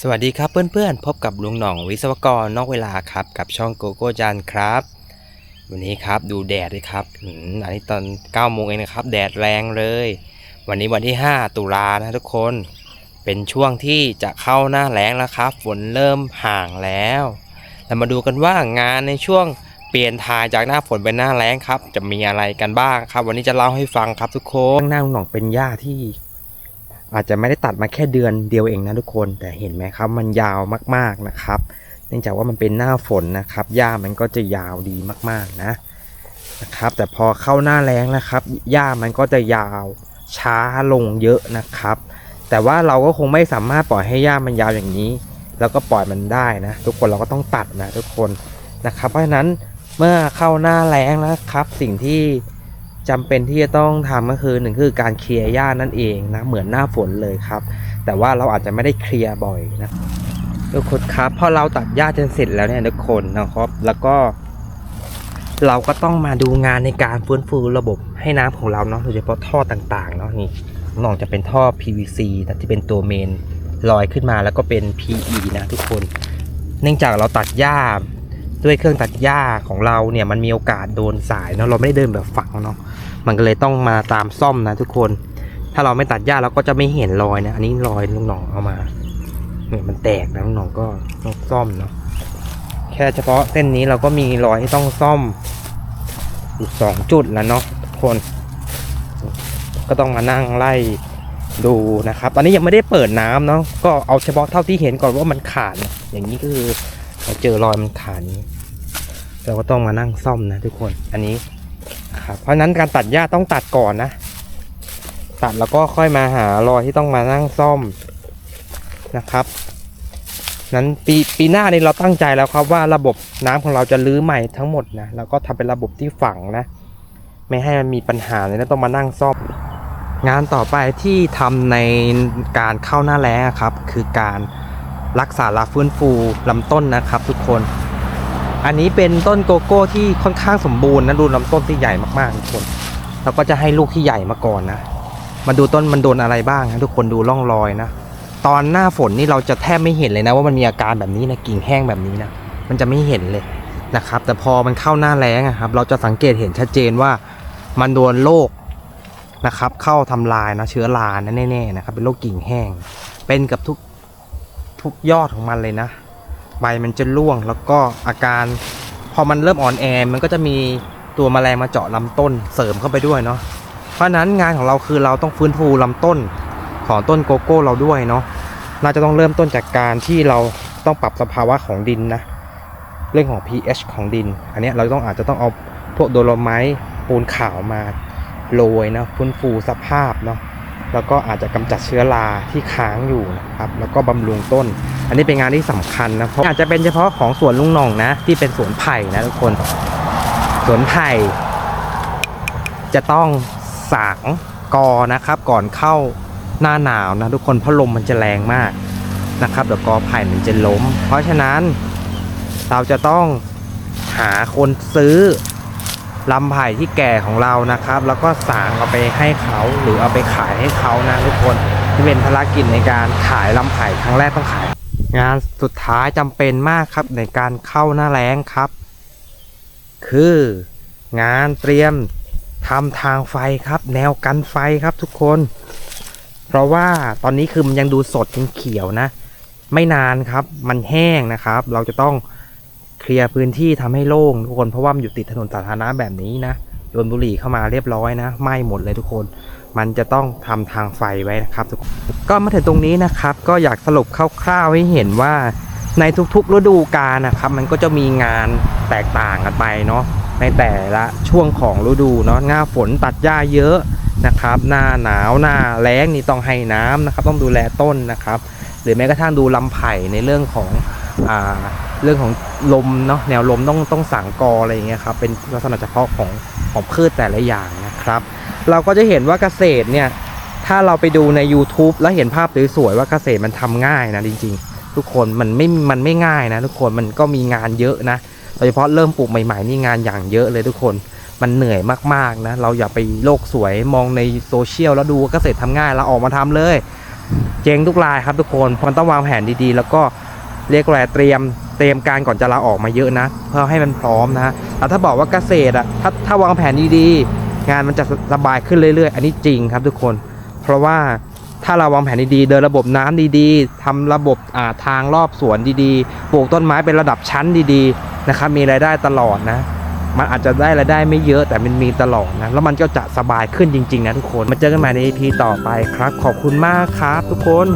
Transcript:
สวัสดีครับเพื่อนๆ พบกับลุงหน่องวิศวกรนอกเวลาครับ กับช่องโกโก้จันครับ วันนี้ครับดูแดดเลยครับอันนี้ตอน9โมงเองนะครับ แดดแรงเลย วันนี้วันที่ 5 ตุลานะทุกคน เป็นช่วงที่จะเข้าหน้าแล้งแล้วครับ ฝนเริ่มห่างแล้ว เรามาดูกันว่างานในช่วงเปลี่ยนทายจากหน้าฝนเป็นหน้าแล้งครับ จะมีอะไรกันบ้างครับ วันนี้จะเล่าให้ฟังครับทุกคนหน้าลุงหน่องเป็นหญ้าที่ อาจจะไม่ได้ตัดมาแค่เดือนเดียวเองนะทุกคน แต่เห็นไหมครับมันยาวมากๆนะครับ เนื่องจากว่ามันเป็นหน้าฝนนะครับหญ้ามันก็จะยาวดีมากๆนะนะครับ แต่พอเข้าหน้าแล้งนะครับหญ้ามันก็จะยาวช้าลงเยอะนะครับ แต่ว่าเราก็คงไม่สามารถปล่อยให้หญ้ามันยาวอย่างนี้ แล้วก็ปล่อยมันได้นะ ทุกคนเราก็ต้องตัดนะทุกคนนะครับ เพราะฉะนั้นเมื่อเข้าหน้าแล้งนะครับ สิ่งที่ จำเป็นที่จะต้องทำก็คือหนึ่งคือการเคลียร์หญ้านั่นเองนะเหมือนหน้าฝนเลยครับ แต่ว่าเราอาจจะไม่ได้เคลียร์บ่อยนะทุกคนครับพอเราตัดหญ้าจนเสร็จแล้วเนี่ยทุกคนนะครับ แล้วก็ เราก็ต้องมาดูงานในการฟื้นฟูระบบให้น้ำของเราเนาะโดยเฉพาะท่อต่างๆเนาะนี่น้องจะเป็นท่อ PVC นะที่เป็นตัวเมนลอยขึ้นมาแล้วก็เป็น PE นะทุกคน เนื่องจากเราตัดหญ้า ด้วยเครื่องตัดหญ้าของเราเนี่ยมันมีโอกาสโดนสายเนาะเราไม่ได้เดินแบบฝังเนาะมันก็เลยต้องมาตามซ่อมนะทุกคน ถ้าเราไม่ตัดหญ้าเราก็จะไม่เห็นรอยนะอันนี้รอยลุงหนองเอามาเนี่ยมันแตกนะลุงหนองก็ต้องซ่อมเนาะแค่เฉพาะเส้นนี้เราก็มีรอยที่ต้องซ่อมอยู่สองจุดแล้วเนาะทุกคน ก็ต้องมานั่งไล่ดูนะครับ ตอนนี้ยังไม่ได้เปิดน้ำเนาะก็เอาเฉพาะเท่าที่เห็นก่อนว่ามันขาดอย่างนี้ก็คือ เจอรอยมันขาดนี้ เราก็ต้องมานั่งซ่อมนะทุกคนอันนี้ครับเพราะฉะนั้นการตัดหญ้าต้องตัดก่อนนะ ตัดแล้วก็ค่อยมาหารอยที่ต้องมานั่งซ่อมนะครับนั้นปีปีหน้านี้เราตั้งใจแล้วครับว่าระบบน้ำของเราจะรื้อใหม่ทั้งหมดนะแล้วก็ทำเป็นระบบที่ฝังนะ ไม่ให้มันมีปัญหาเลยนะต้องมานั่งซ่อม งานต่อไปที่ทำในการเข้าหน้าแล้งครับ คือการ รักษาและฟื้นฟูลำต้นนะครับ ทุกคน อันนี้เป็นต้นโกโก้ที่ค่อนข้างสมบูรณ์นะดูลำต้นที่ใหญ่มากๆทุกคนเราก็จะให้ลูกที่ใหญ่มาก่อนนะมาดูต้นมันโดนอะไรบ้างนะทุกคนดูร่องรอยนะตอนหน้าฝนนี่เราจะแทบไม่เห็นเลยนะ ว่ามันมีอาการแบบนี้นะกิ่งแห้งแบบนี้นะมันจะไม่เห็นเลยนะครับ แต่พอมันเข้าหน้าแล้งครับ เราจะสังเกตเห็นชัดเจนว่ามันโดนโรคนะครับ เข้าทำลายนะเชื้อรานะแน่ๆนะครับเป็นโรคกิ่งแห้ง เป็นกับทุก ทุกยอดของมันเลยนะ ใบมันจะร่วงแล้วก็อาการ พอมันเริ่มอ่อนแอมันก็จะมีตัวแมลงมาเจาะลำต้นเสริมเข้าไปด้วยเนาะเพราะนั้นงานของเราคือเราต้องฟื้นฟูลำต้นของต้นโกโก้เราด้วยเนาะเราจะต้องเริ่มต้นจากการที่เราต้องปรับสภาวะของดินนะ เรื่องของ pH ของดิน อันนี้เราต้องอาจจะต้องเอาพวกโดโลไมต์ปูนขาวมาโรยนะฟื้นฟูสภาพเนาะ แล้วก็อาจจะกำจัดเชื้อราที่ค้างอยู่นะครับแล้วก็บำรุงต้น อันนี้เป็นงานที่สำคัญนะเพราะอาจจะเป็นเฉพาะของสวนลุงหน่องนะ ที่เป็นสวนไผ่นะทุกคนสวนไผ่จะต้องสางกอนะครับก่อนเข้าหน้าหนาวนะทุกคนเพราะลมมันจะแรงมากนะครับเดี๋ยวกอไผ่มันจะล้ม เพราะฉะนั้นเราจะต้องหาคนซื้อ ลำไผ่ที่แก่ของเรานะครับ แล้วก็สางเอาไปให้เขาหรือเอาไปขายให้เขานะทุกคนที่เป็นภารกิจในการขายลำไผ่ครั้งแรกต้องขาย งานสุดท้ายจำเป็นมากครับในการเข้าหน้าแล้งครับ คืองานเตรียมทำทางไฟครับ แนวกันไฟครับทุกคน เพราะว่าตอนนี้คือมันยังดูสดยังเขียวนะ ไม่นานครับ มันแห้งนะครับ เราจะต้อง เคลียร์พื้นที่ทำให้โล่งทุกคนเพราะว่ามันอยู่ติดถนนสาธารณะแบบนี้นะโยนบุหรี่เข้ามาเรียบร้อยนะไหม้หมดเลยทุกคน มันจะต้องทำทางไฟไว้นะครับทุกคนก็มาถึงตรงนี้นะครับ ก็อยากสรุปคร่าวๆให้เห็นว่าในทุกๆฤดูกาลนะครับ มันก็จะมีงานแตกต่างกันไปเนาะในแต่ละช่วงของฤดูเนาะหน้าฝนตัดหญ้าเยอะนะครับ หน้าหนาวหน้าแล้งนี่ต้องให้น้ำนะครับ ต้องดูแลต้นนะครับ หรือแม้กระทั่งดูลำไผ่ในเรื่องของ เรื่องของลมเนาะแนวลมต้องต้องสั่งกออะไรอย่างเงี้ยครับเป็นลักษณะเฉพาะของของพืชแต่ละอย่างนะครับ เราก็จะเห็นว่าเกษตรเนี่ยถ้าเราไปดูใน YouTube แล้วเห็นภาพสวยๆว่าเกษตรมันทำง่ายนะจริง ๆ ทุกคนมันไม่มันไม่ง่ายนะ ทุกคนมันก็มีงานเยอะนะโดยเฉพาะเริ่มปลูกใหม่ๆนี่งานอย่างเยอะเลยทุกคนมันเหนื่อยมากๆนะเราอย่าไปโลกสวยมองในโซเชียลแล้วดูว่าเกษตรทำง่ายเราออกมาทำเลย เจ๊งทุกรายครับทุกคนมันต้องวางแผนดีๆ แล้วก็ เรียกว่าอะไรเตรียมเตรียมการก่อนจะลาออกมาเยอะนะ เพื่อให้มันพร้อมนะแต่ถ้าบอกว่าเกษตรอะถ้าถ้าวางแผนดีๆงานมันจะสบายขึ้นเรื่อยๆ อันนี้จริงครับทุกคน เพราะว่าถ้าเราวางแผนดีๆ เดินระบบน้ำดีๆทำระบบอ่าทางรอบสวนดีๆ ปลูกต้นไม้เป็นระดับชั้นดีๆ นะครับ มีรายได้ตลอดนะ มันอาจจะได้รายได้ไม่เยอะแต่มันมีตลอดนะ แล้วมันก็จะสบายขึ้นจริง ๆ นะทุกคน มาเจอกันใหม่ใน EP ต่อไปครับ ขอบคุณมากครับทุกคน